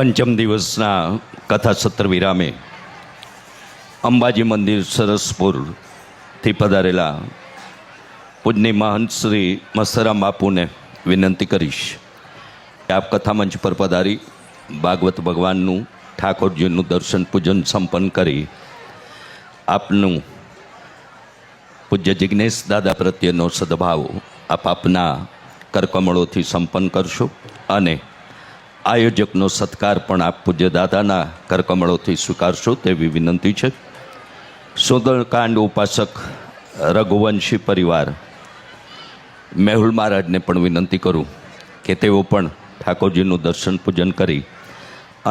પંચમ દિવસના કથા સત્ર વિરામે અંબાજી મંદિર સરસપુરથી પધારેલા પૂજની મહંત શ્રી મસરામ બાપુને વિનંતી કરીશ કે આપ કથા મંચ પર પધારી, ભાગવત ભગવાનનું, ઠાકોરજીનું દર્શન પૂજન સંપન્ન કરી, આપનું પૂજ્ય જિજ્ઞેશ દાદા પ્રત્યેનો સદભાવ આપ આપના કરકમળોથી સંપન્ન કરશો અને આયોજકનો સત્કાર પણ આપ પૂજ્ય દાદાના કરકમળોથી સ્વીકારશો તેવી વિનંતી છે. સુંદરકાંડ ઉપાસક રઘુવંશી પરિવાર, મેહુલ મહારાજને પણ વિનંતી કરું કે તેઓ પણ ઠાકોરજીનું દર્શન પૂજન કરી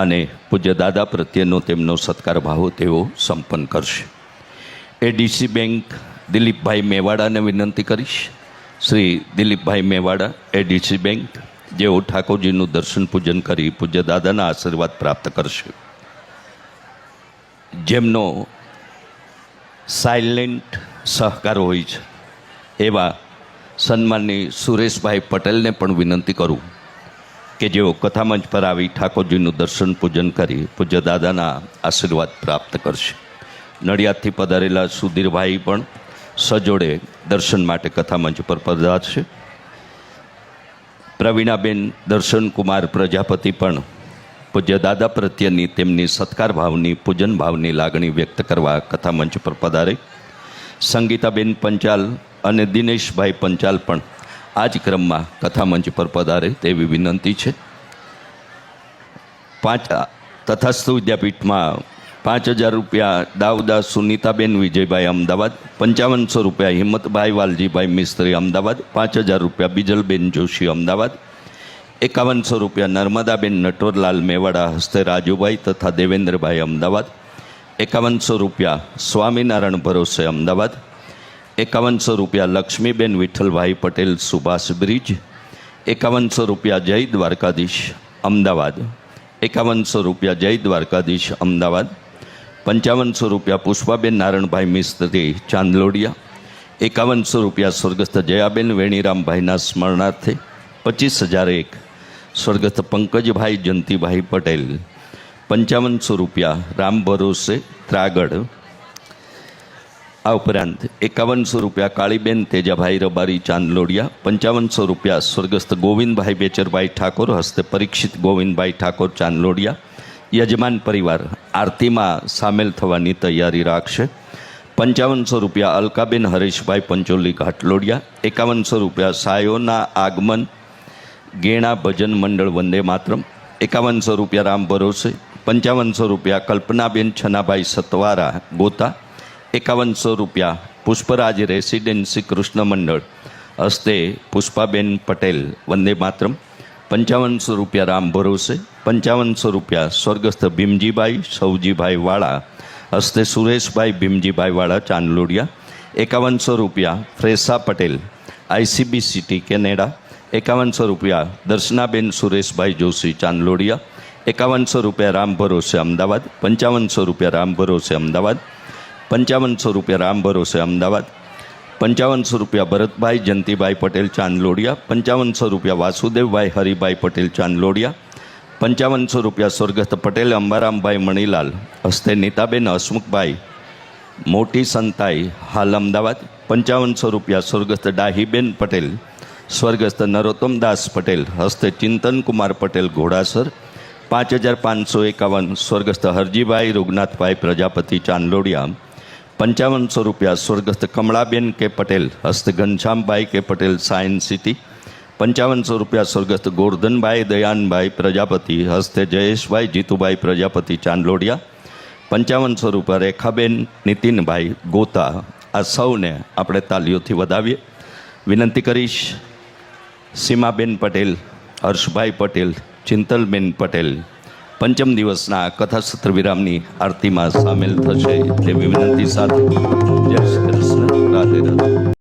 અને પૂજ્ય દાદા પ્રત્યેનો તેમનો સત્કાર ભાવ તેઓ સંપન્ન કરશે. એડીસી બેંક દિલીપભાઈ મેવાડાને વિનંતી કરીશ. શ્રી દિલીપભાઈ મેવાડા, એડીસી બેંક જેઓ ઠાકોરજીનું દર્શન પૂજન કરી પૂજ્ય દાદાના આશીર્વાદ પ્રાપ્ત કરશે. જેમનો સાયલેન્ટ સહકાર હોય છે, એવા સન્માનની સુરેશભાઈ પટેલને પણ વિનંતી કરું કે જેઓ કથામંચ પર આવી ઠાકોરજીનું દર્શન પૂજન કરી પૂજ્ય દાદાના આશીર્વાદ પ્રાપ્ત કરશે. નડિયાદથી પધારેલા સુધીરભાઈ પણ સજોડે દર્શન માટે કથામંચ પર પધારશે. પ્રવીણાબેન દર્શનકુમાર પ્રજાપતિ પણ પૂજ્ય દાદા પ્રત્યેની તેમની સત્કાર ભાવની, પૂજન ભાવની લાગણી વ્યક્ત કરવા કથામંચ પર પધારે. સંગીતાબેન પંચાલ અને દિનેશભાઈ પંચાલ પણ આ જ ક્રમમાં કથામંચ પર પધારે તેવી વિનંતી છે. પાંચ તથાસ્તુ વિદ્યાપીઠમાં પાંચ હજાર રૂપિયા દાઉદા સુનીતાબેન વિજયભાઈ અમદાવાદ, પંચાવનસો રૂપિયા હિંમતભાઈ વાલજીભાઈ મિસ્ત્રી અમદાવાદ, પાંચ હજાર રૂપિયા બીજલબેન જોશી અમદાવાદ, એકાવનસો રૂપિયા નર્મદાબેન નટવરલાલ મેવાડા હસ્તે રાજુભાઈ તથા દેવેન્દ્રભાઈ અમદાવાદ, એકાવનસો રૂપિયા સ્વામિનારાયણ ભરોસે અમદાવાદ, એકાવનસો રૂપિયા લક્ષ્મીબેન વિઠ્ઠલભાઈ પટેલ સુભાષ બ્રિજ, એકાવનસો રૂપિયા જય દ્વારકાધીશ અમદાવાદ, એકાવનસો રૂપિયા જય દ્વારકાધીશ અમદાવાદ પંચાવનસો રૂપિયા પુષ્પાબેન નારણભાઈ મિસ્ત્રી ચાંદલોડિયા, એકાવનસો રૂપિયા સ્વર્ગસ્થ જયાબેન વેણીરામભાઈના સ્મરણાર્થે, પચીસ હજાર એક સ્વર્ગસ્થ પંકજભાઈ જયંતિભાઈ પટેલ, પંચાવનસો રૂપિયા રામ ભરોસે ત્રાગડ. આ ઉપરાંત એકાવનસો રૂપિયા કાળીબેન તેજાભાઈ રબારી ચાંદલોડિયા, પંચાવનસો રૂપિયા સ્વર્ગસ્થ ગોવિંદભાઈ બેચરભાઈ ઠાકોર હસ્તે પરીક્ષિત ગોવિંદભાઈ ઠાકોર ચાંદલોડિયા યજમાન પરિવાર આરતીમાં સામેલ થવાની તૈયારી રાખશે. પંચાવનસો રૂપિયા અલકાબેન હરેશભાઈ પંચોલી ઘાટલોડિયા એકાવનસો રૂપિયા સાયોના આગમન, ગેણા ભજન મંડળ વંદે માતરમ, એકાવનસો રૂપિયા રામ ભરોસે, પંચાવનસો રૂપિયા કલ્પનાબેન છનાભાઈ સતવારા ગોતા, એકાવનસો રૂપિયા પુષ્પરાજ રેસિડેન્સી કૃષ્ણ મંડળ, હસ્તે પુષ્પાબેન પટેલ વંદે માતરમ પંચાવનસો રૂપિયા રામ ભરોસે, પંચાવનસો રૂપિયા સ્વર્ગસ્થ ભીમજીભાઈ, સૌજીભાઈ વાળા, હસ્તે સુરેશભાઈ, ભીમજીભાઈ વાળા, ચાંદલોડિયા, એકાવનસો રૂપિયા ફ્રેસા પટેલ, આઈસીબી સિટી કેનેડા, એકાવનસો રૂપિયા દર્શનાબેન સુરેશભાઈ જોશી, ચાંદલોડિયા, એકાવનસો રૂપિયા રામ ભરોસે, અમદાવાદ, પંચાવનસો રૂપિયા રામ ભરોસે, અમદાવાદ, પંચાવનસો રૂપિયા રામ ભરોસે, અમદાવાદ પંચાવનસો રૂપિયા ભરતભાઈ જયંતિભાઈ પટેલ, ચાંદલોડિયા. પંચાવનસો રૂપિયા વાસુદેવભાઈ, હરિભાઈ પટેલ, ચાંદલોડિયા. પંચાવનસો રૂપિયા સ્વર્ગસ્થ પટેલ, અંબારામભાઈ મણીલાલ. હસ્તે નીતાબેન હસમુખભાઈ. મોટી સંતાઈ, હાલ અમદાવાદ. પંચાવનસો રૂપિયા સ્વર્ગસ્થ ડાહીબેન પટેલ. સ્વર્ગસ્થ નરોત્તમદાસ પટેલ. હસ્તે ચિંતનકુમાર પટેલ, ઘોડાસર. પાંચ હજાર પાંચસો એકાવન સ્વર્ગસ્થ હરજીભાઈ, રૂગનાથભાઈ, પ્રજાપતિ, ચાંદલોડિયા. પંચાવનસો રૂપિયા સ્વર્ગસ્થ કમળાબેન કે પટેલ હસ્ત ઘનશ્યામભાઈ કે પટેલ સાયન્સ સિટી. પંચાવનસો રૂપિયા સ્વર્ગસ્થ ગોરધનભાઈ, દયાનભાઈ, પ્રજાપતિ, હસ્તે જયેશભાઈ, જીતુભાઈ, પ્રજાપતિ, ચાંદલોડિયા. પંચાવનસો રૂપિયા રેખાબેન, નીતિનભાઈ, ગોતા. આ સૌને આપણે તાલીઓથી વધાવીએ. વિનંતી કરીશ, સીમાબેન પટેલ, હર્ષભાઈ પટેલ, ચિંતલબેન પટેલ પંચમ દિવસના કથા સત્ર વિરામની આરતીમાં સામેલ થશે. તેવી વિનંતી સાથે જય શ્રી કૃષ્ણ. રાધે રાધે.